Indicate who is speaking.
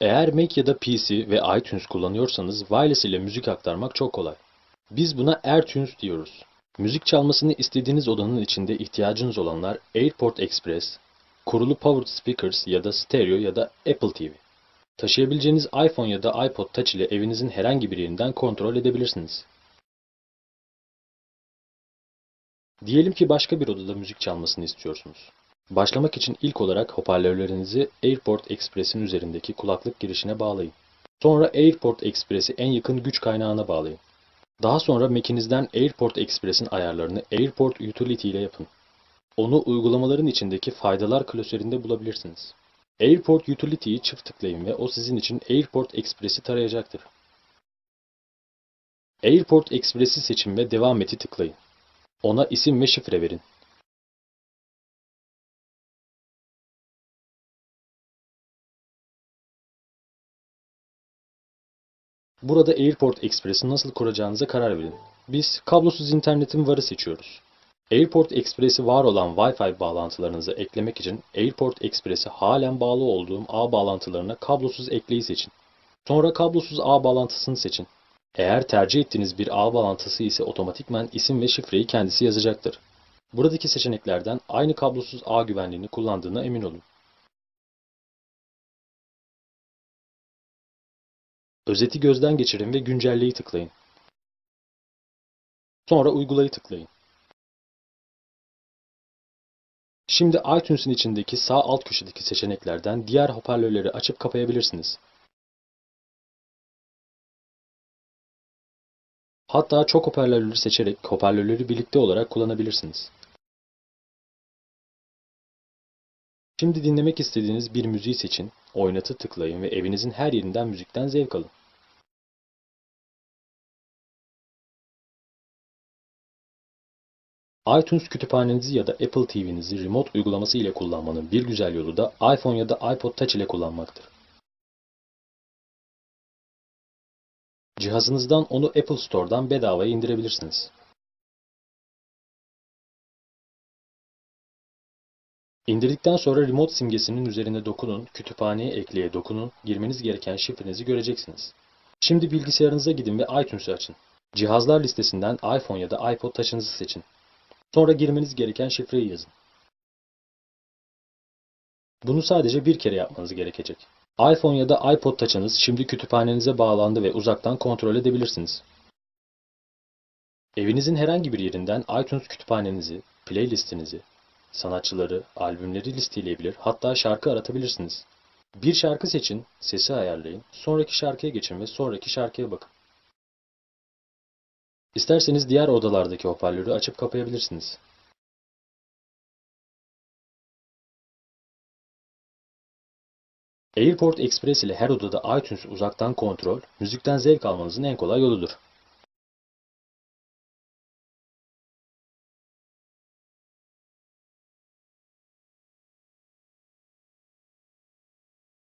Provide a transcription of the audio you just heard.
Speaker 1: Eğer Mac ya da PC ve iTunes kullanıyorsanız wireless ile müzik aktarmak çok kolay. Biz buna AirTunes diyoruz. Müzik çalmasını istediğiniz odanın içinde ihtiyacınız olanlar AirPort Express, kurulu powered speakers ya da stereo ya da Apple TV. Taşıyabileceğiniz iPhone ya da iPod Touch ile evinizin herhangi bir yerinden kontrol edebilirsiniz. Diyelim ki başka bir odada müzik çalmasını istiyorsunuz. Başlamak için ilk olarak hoparlörlerinizi AirPort Express'in üzerindeki kulaklık girişine bağlayın. Sonra AirPort Express'i en yakın güç kaynağına bağlayın. Daha sonra Mac'inizden AirPort Express'in ayarlarını AirPort Utility ile yapın. Onu uygulamaların içindeki faydalar klasöründe bulabilirsiniz. AirPort Utility'yi çift tıklayın ve o sizin için AirPort Express'i tarayacaktır. AirPort Express'i seçin ve devam eti tıklayın. Ona isim ve şifre verin. Burada AirPort Express'i nasıl kuracağınıza karar verin. Biz kablosuz internetin varı seçiyoruz. AirPort Express'i var olan Wi-Fi bağlantılarınıza eklemek için AirPort Express'i halen bağlı olduğum ağ bağlantılarına kablosuz ekleyi seçin. Sonra kablosuz ağ bağlantısını seçin. Eğer tercih ettiğiniz bir ağ bağlantısı ise otomatikman isim ve şifreyi kendisi yazacaktır. Buradaki seçeneklerden aynı kablosuz ağ güvenliğini kullandığına emin olun. Özeti gözden geçirin ve güncelleyi tıklayın. Sonra uygulayı tıklayın. Şimdi iTunes'un içindeki sağ alt köşedeki seçeneklerden diğer hoparlörleri açıp kapayabilirsiniz. Hatta çok hoparlörleri seçerek hoparlörleri birlikte olarak kullanabilirsiniz. Şimdi dinlemek istediğiniz bir müziği seçin, oynatı tıklayın ve evinizin her yerinden müzikten zevk alın. iTunes kütüphanenizi ya da Apple TV'nizi remote uygulaması ile kullanmanın bir güzel yolu da iPhone ya da iPod Touch ile kullanmaktır. Cihazınızdan onu Apple Store'dan bedavaya indirebilirsiniz. İndirdikten sonra remote simgesinin üzerine dokunun, kütüphaneye ekleye dokunun, girmeniz gereken şifrenizi göreceksiniz. Şimdi bilgisayarınıza gidin ve iTunes'u açın. Cihazlar listesinden iPhone ya da iPod Touch'ınızı seçin. Sonra girmeniz gereken şifreyi yazın. Bunu sadece bir kere yapmanız gerekecek. iPhone ya da iPod Touch'ınız şimdi kütüphanenize bağlandı ve uzaktan kontrol edebilirsiniz. Evinizin herhangi bir yerinden iTunes kütüphanenizi, playlistinizi, sanatçıları, albümleri listeleyebilir, hatta şarkı aratabilirsiniz. Bir şarkı seçin, sesi ayarlayın, sonraki şarkıya geçin ve sonraki şarkıya bakın. İsterseniz diğer odalardaki hoparlörü açıp kapayabilirsiniz. AirPort Express ile her odada iTunes uzaktan kontrol, müzikten zevk almanızın en kolay yoludur.